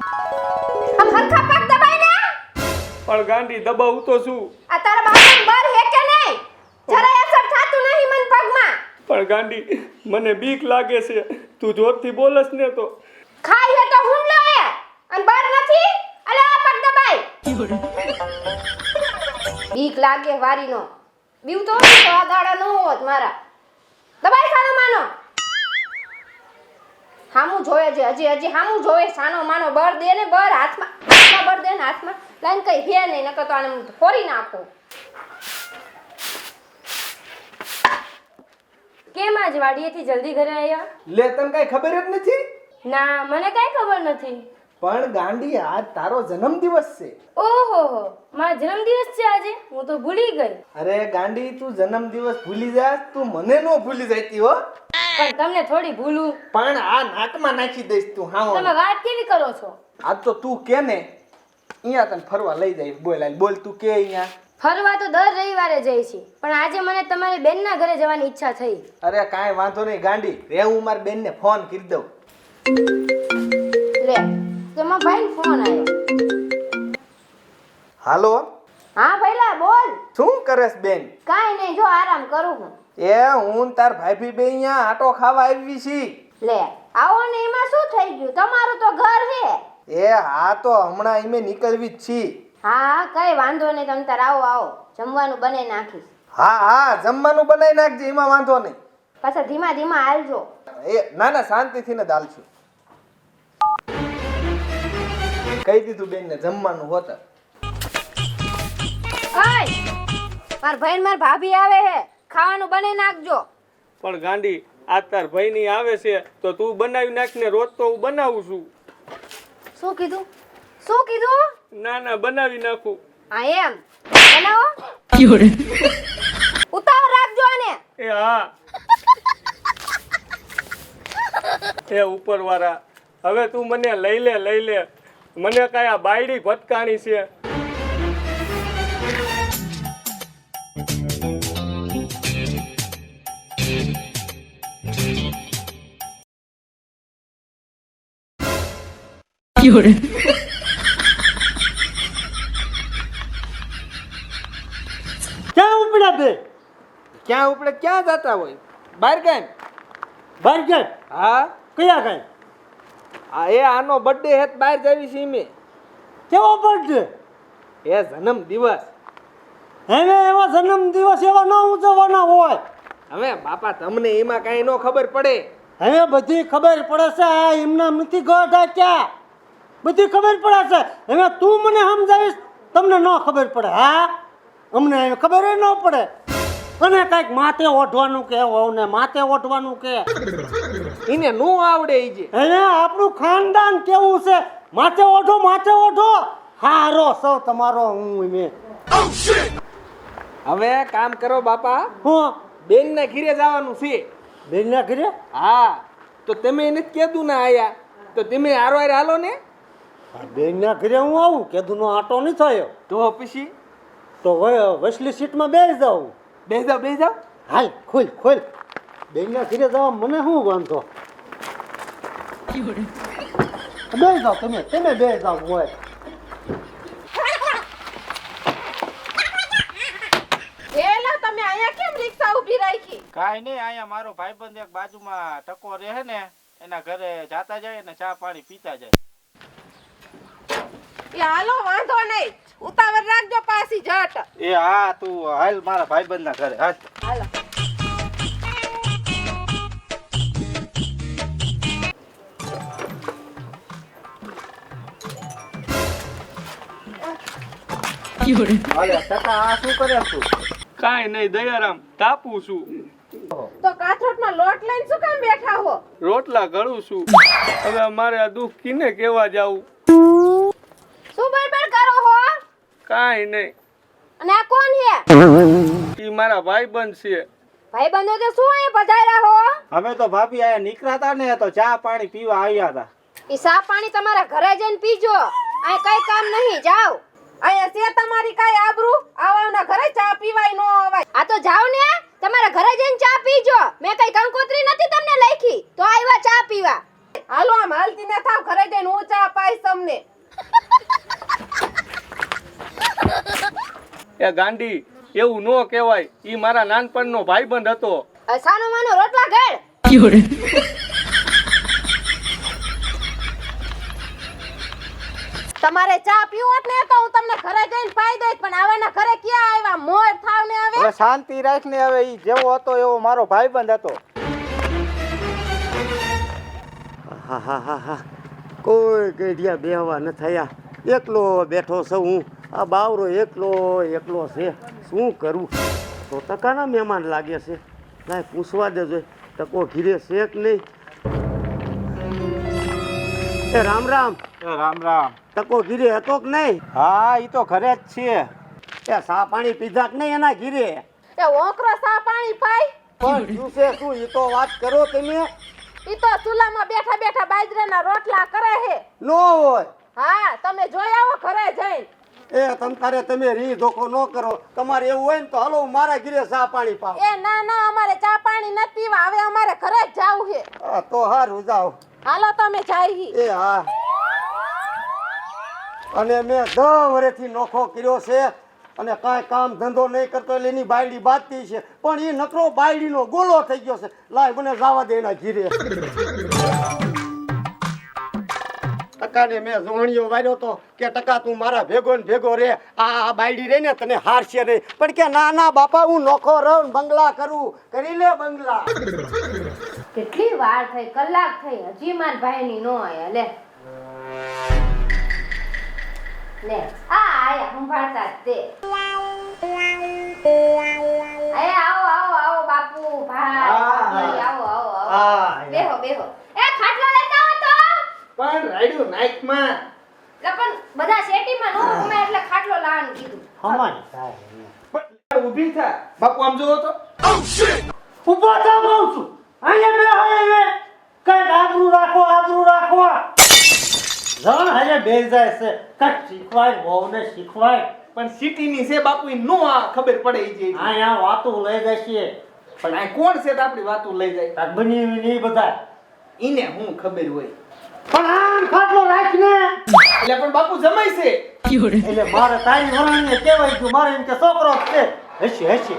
આમ હરખા પગ દબાઈ ને? પણ ગાંડી દબાવું તો શું? આ તારા બાપાને બર હે કે નહીં? જરા અસર થાતું નહીં મન પગમાં. પણ ગાંડી મને બીક લાગે છે. તું જોરથી બોલસ ને તો. ખાઈ હે તો હુમલો હે. અને બર નથી? અલે આ પગ દબાઈ બીક લાગે વારીનો. બીવ તો આ દાડા નો હોત મારા. દબાઈ ખાનો માનો હામું જોવે છે. હજી હજી હામું જોવે સાનો માનો બર દે ને બર હાથમાં હાથમાં બર દે ને હાથમાં. લાઈન કઈ હે નહીં નકર તો આને ફોરી નાખો. કેમ આજ વાડીએથી જલ્દી ઘરે આવ્યા લે તને કઈ ખબર જ નથી? ના મને કાંઈ ખબર નથી. પણ ગાંડી આજ તારો જન્મદિવસ છે. ઓહો મારો જન્મદિવસ છે આજે? હું તો ભૂલી ગઈ. અરે ગાંડી તું જન્મદિવસ ભૂલી જા તું મને નો ભૂલી જતી હો. પણ તમને થોડી ભૂલું. પણ આ નાકમાં નાખી દઈશ તું હા તમે વાત કેવી કરો છો? આ તો તું કે ને અહીંયા તને ફરવા લઈ જાય બોલ બોલ તું કે અહીંયા. ફરવા તો દર રવિવારે જઈ છે પણ આજે મને તમારી બેનના ઘરે જવાની ઈચ્છા થઈ. અરે કાંઈ વાંધો નહીં ગાંડી રે હું મારી બેનને ફોન કરી દઉં. લે તેમાં ભાઈ ફોન આવ્યો હાલો? હા ભઈલા બોલ. શું કરેસ બેન? કાઈ નહીં જો આરામ કરું હું. એ હું તાર ભાભી બે અહીંયા આટો ખાવા આવી છી. લે આવો ને એમાં શું થઈ ગયું? તમારું તો ઘર હે એ હા તો હમણાં અમે નીકળવી જ છી. હા કઈ વાંધો નહીં તમે તાર આવો આવો. જમવાનું બનાવી નાખીશ. હા હા જમવાનું બનાવી નાખજે એમાં વાંધો નહીં. પાછા ધીમા ધીમા હાલજો. એ ના ના શાંતિથી ને દાલશું કહી દીધું બેન ને જમવાનું હોત ઓય માર ભાઈ માર ભાભી આવે હે. ખાવાનું બને નાખજો. પણ ગાંડી આ તાર ભાઈની આવે છે તો તું બનાવી નાખ ને રોજ તો હું બનાવું છું. શું કીધું? શું કીધું? ના ના બનાવી નાખું. હા એમ. બનાવો. ઉતાવળ રાખજો આને. એ હા. એ ઉપરવાળા હવે તું મને લઈ લે લઈ લે. મને કાંઈ આ બાયડી ભટકાણી છે. ક્યાં ઉપડ્યા બે ક્યાં ઉપડે? ક્યાં જતા હોય? બહાર કાંઈ? બહાર ગયા હા. કયા કાંઈ? આ એ આનો બર્થડે હેત બહાર જાવી છે મેં કેવો બર્થડે એ જન્મ દિવસ. હવે એવા જન્મ દિવસ એવા ન ઉજવવાના હોય. હવે બાપા તમને એમાં કાંઈ ન ખબર પડે. હવે બધી ખબર પડે છે આ એમના નથી ગોઠા ક્યાં બધી ખબર પડે છે હવે તું મને સમજાવીશ તમને ન ખબર પડે હા? અમને ખબર ન પડે. અને કાંઈક માથે ઓઢવાનું કે વહુને માથે ઓઢવાનું કે. એને નો આવડે ઈ જે. હવે આપણું ખાનદાન કેવું છે? માથે ઓઢો માથે ઓઢો. હારો સૌ તમારો હું મેં. હવે કામ કરો બાપા. હું? બેન ના ઘીરે જવાનું છે. બેનના ઘરે? હા. તો તમે એને કીધું ના આયા. તો તમે હારો હારે હાલો ને. બેનના ઘરે હું આવું કેદુનો આટો નહીં થયો. તો પછી? તો વસલી સીટમાં બેસી જાઉં. બેસી જાવ બેસી જાવ હાલ ખોલ ખોલ. બેનના ઘરે જવા મને શું વાંધો? બેસી જાવ તમે તમે બેસી જાવ હોય એલા તમે અહીંયા કેમ રિક્ષા ઊભી રાખી? કાંઈ નહીં અહીંયા મારો ભાઈબંધ એક બાજુમાં ટકો રહે ને એના ઘરે જાતા જાય ને ચા પાણી પીતા જાય. એ હાલો વાંધો નહીં. ઉતાવળ રાખજો પાછી જટ. એ હા તું હાલ મારા ભાઈબંધના ઘરે હાલ. હાલો. કાંઈ નહીં દયારામ તાપું છું. તો કાથરોટમાં લોટ લઈને શું કામ બેઠા હો? રોટલા ગળું છું. હવે મારે આ દુઃખ કિને કેવા જાવું શું બડબડ કરો હો કાંઈ નહીં. અને આ કોણ હે એ મારા ભાઈબંધ છે. ભાઈબંધો તો શું અહીં પધાર્યા હો? અમે તો ભાભી આયા નીકળ્યા હતા ને તો ચા પાણી પીવા આવ્યા હતા. ઈ સા પાણી તમારા ઘરે જઈને પીજો. અહીં કઈ કામ નહીં જાઓ. અહીંયા છે તમારી કઈ આબરૂ આવાના ઘરે ચા પીવાય નો અવાય આ તો જાઓ ને તમારા ઘરે જઈને ચા પીજો મેં કઈ કંકોત્રી નથી તમને લખી તો આવ્યા ચા પીવા હાલો આમ હાલતી ના થાવ ઘરે જઈને હું ચા પાઈશ તમને એ ગાંડી એવું ન કહેવાય. ઈ મારા નાનપણનો ભાઈબંધ હતો. આ સાનો માનો રોટલા ગળ તમારે ચા પીવો હોત ને તો હું તમને ઘરે જઈને પાઈ દઈશ પણ આવાના ઘરે ક્યાં આવ્યા? મોર થાવ ને હવે? હવે શાંતિ રાખ ને હવે ઈ જેવો હતો એવો મારો ભાઈબંધ હતો. હા હા હા હા કોઈ ગઢિયા બેહવા ન થયા. એકલો બેઠો છું હું. આ બાવરો એકલો એકલો છે. શું કરું? તો ટકાના મહેમાન લાગે છે. કાંઈ પૂછવા દેજો. ટકો ઘીરે છે કે નહીં? એ રામ રામ. એ રામ રામ. ટકો ઘીરે હતો કે નહીં? હા એ તો ઘરે જ છે. એ સા પાણી પીધા કે નહીં એના ઘીરે? એ ઓકરો સા પાણી પાઈ? પણ શું છે શું? એ તો વાત કરો તમે. ઈ તો ચૂલામાં બેઠા બેઠા બાજરાના રોટલા કરે હે નો હોય. હા તમે જોઈ આવો ઘરે જઈને. એ તમ તારે તમે રી ધોકો ન કરો. તમારે એવું હોય ને તો હાલો મારા ઘીરે ચા પાણી પાવ એ ના ના અમારે ચા પાણી નથી પીવા. હવે અમારે ઘરે જ જાવું છે. હા તો હારું જાવ હાલો તમે જાઈ એ હા. અને મેં દસ વર્ષથી નોખો કર્યો છે અને કાંઈ કામ ધંધો નહીં કરતો એટલે એની બાયડી બાજતી છે. પણ એ નકરો બાયડીનો ગોલો થઈ ગયો છે. લાય મને જવા દે એના ઘીરે. ટકાને મેં જોણિયો વાર્યો તો કે ટકા તું મારા ભેગો ને ભેગો રે આ આ બાયડી રે ને તને હારશે નહીં. પણ કે ના ના બાપા હું નોખો રહું બંગલા કરું. કરી લે બંગલા. કેટલી વાર થઈ કલાક થઈ હજી માર ભાઈની નો આયા લે. લે આ આયા સંભાળતા તે. આયા આવો આવો આવો બાપુ ભાઈ આવો આવો આવો. બેહો બેહો એ ખાટલો લેતા આવો તો પણ રાડ્યું નાઈટમાં લે પણ બધા શેટીમાં નો ગમે એટલે ખાટલો લાવવાનું કીધું. હમણ થાય પણ ઊભી થા. બાપુ આમ જોવો તો. ઊભો થા કહું છું. અહીંયા બે હવે કઈ આબરૂ રાખો આબરૂ રાખો. જણ હજે બે જાય છે. કઈ શીખવાય બહુને શીખવાય. પણ સિટીની છે બાપુ ઈ નો આ ખબર પડે જે અહીંયા વાતો લઈ જશે. પણ આ કોણ છે તો આપણી વાતો લઈ જાય? બની નહીં બધા. ઈને હું ખબર હોય. પણ આમ ખાટલો રાખને એટલે પણ બાપુ જમાય છે. એટલે મારે તારી વરાણીને કહેવાય ગયું મારે એમ કે છોકરો જ છે. હસી હસી.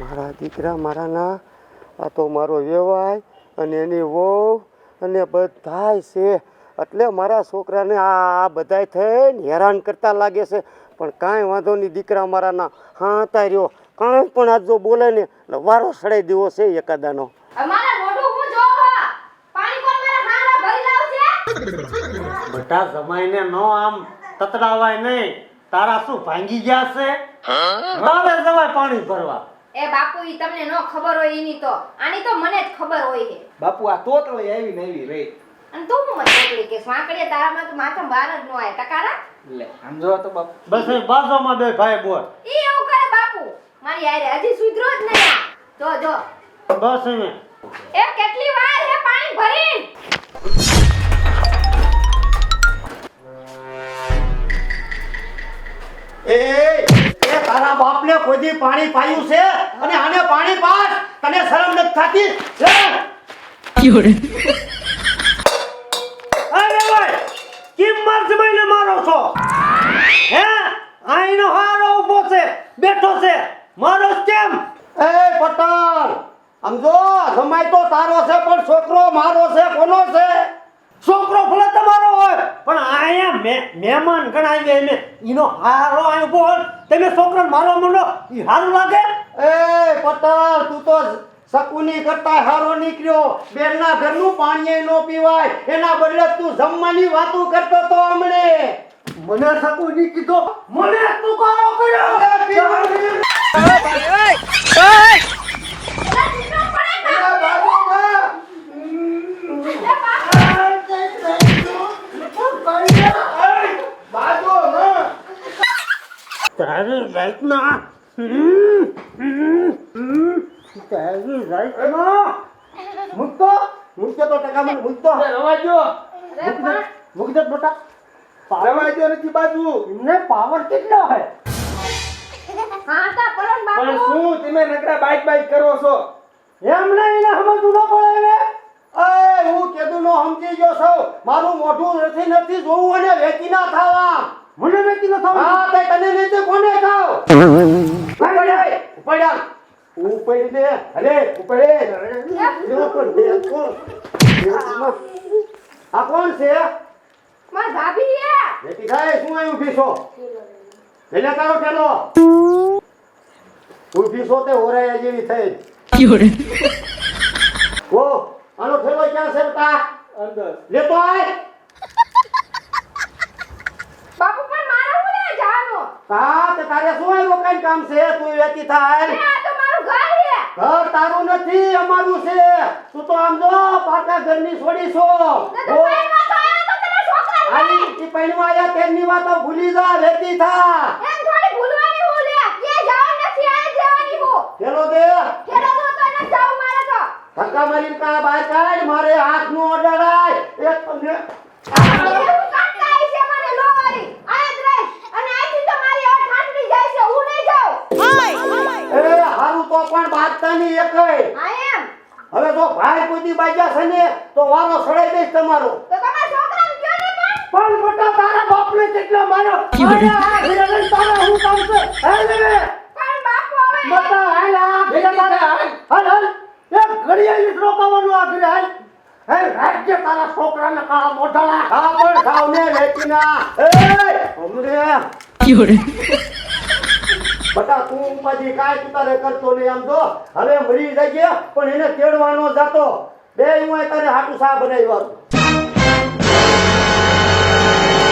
મારા દીકરા મારાના આ તો મારો વ્યવહાર અને એની વહુ અને બધાય છે. એટલે મારા છોકરાને આ બધાય થઈને હેરાન કરતા લાગે છે. પણ કાંઈ વાંધો નહીં દીકરા મારાના હા હતા રહ્યો કાંઈ પણ આજ જો બોલે ને એટલે વારો સડાઈ દેવો છે એકાદાનો. બટા મોઢું હું જોવો? પાણી કોણ મારા હારા ભરી લાવશે બેટા જમાઈને નો આમ તતડાવાય નહીં. તારા શું ભાંગી ગયા છે? તારે જવાય પાણી ભરવા. એ બાપુ ઈ તમને નો ખબર હોય ઈની તો. આની તો મને જ ખબર હોય છે. બાપુ આ તોતળી આવી ને આવી રહી. અને તું મને મોકલી કે સાંકળીએ તારામાં તો માથા બહાર જ નો આય ટકારા? લે સમજો તો બાપુ. બસ એ બાજુમાં બે ભાઈ બોલ ઈ એવું કરે બાપુ. મારી હારે હજી સુધરો જ નહીં જો જો. બસ હવે એ કેટલી વાર હે પાણી ભરી એ એ તારા બાપને કોઈ પાણી પાયું છે અને આને પાણી પાસ તને શરમ નથી થતી? અરે ભાઈ કેમ માર જમાઈને મારો છો? હે? આઈનો હારો ઊભો છે બેઠો છે. જ કેમ? એ પટલ સમજો જમાઈ તો તારો છે પણ છોકરો મારો છે કોનો છે? છોકરો ભલે તમારો હોય પણ આયા મે- મહેમાન ગણાવીએ એને એનો હારો આયો બોલ તમે છોકરાને મારો માંડો એ હારું લાગે? એ પટલ તું તો શકુની કરતા હારો નીકળ્યો. બેનના ઘરનું પાણી નો પીવાય એના બદલે તું જમવાની વાતો કરતો તો હમણે મને શકુની કીધો. મને તું કારો કર્યો. તારી રાતના તારી રાતના મૂકતો મૂકતો તો ટકા મને મૂકતો રવાજો. પણ બેટા નથી બાજુ. પાવર કેટલો હોય? હા તા બાપુ પણ શું તમે નકરા બાઈક બાઈક કરો છો? એમ નહીં સમજવું ન પડે ને હું કીધું નો સમજી ગયો છો. મારું મોઢું નથી નથી જોવું અને વેચી ના થાવા મને વેચી ન થાવા? હા તે તને નહીં તે કોને ખાવ ઉપડ્યા ઉપડ્યા. ઉપડી. દે અરે ઉપડે આ કોણ છે? માર ભાભી વેચી થાય શું આવ્યું ઊભી છો? એટલે તારો છો હોરાયા જેવી થઈ. ઓ આનો ઠેલો ક્યાં છે બેટા? અંદર. લેતો આય. બાપુ પણ મારા હું લે જાનો હા તે તારે શું રોકાઈને કામ છે? તું વેચી થાય. આ તો મારું ઘર હે ઘર તારું નથી અમારું છે. તું તો આમ જો પાકા ઘરની છોડી છો. તો ઈ પૈણવા આયા તેમની વાતો ભૂલી જા લેતી થા. એમ થોડી ભૂલવાની હું લે. કે જાવ નથી આ જવાની હું. ચલો દે. ખેલો તો તો ન જાવ મારે તો. ધક્કા મારીને કા બહાર કાઢ મારે હાથ નો અડાડાય એક તમને એવું કાંટા આવી છે મને લોવારી આ જ રહી. અને આથી તો હવે ઠાઠડી જાય છે હું નહીં જાઉં. એ હારું તો પણ બાજતા ની એકય હવે જો ભાઈ પૂછી બાજ્યા છે ને તો વારો સડાઈ દઈશ તમારો તો તમારા છોકરાને કયો ને પણ મોટા તારા બાપને કેટલા મારો અરે આ ઘરે તારા હું કામ છે હાલ ને પણ બાપુ હવે બેટા હાલ આ ઘરે તારા હાલ હાલ. એક ઘડિયાળી રોકાવાનું આ ઘરે હાલ. હે રાજ્ય તારા છોકરાને કાળા મોઢાળા. હા પણ ખાવ ને. વેચીના એ હમરે. બટા તું ઉપાજી કાય તું તારે કરતો નહીં આમ તો. હવે મરી જઈએ પણ એને તેડવાનો જાતો. બે હું તારે હાટુ સા બનાવ્યું.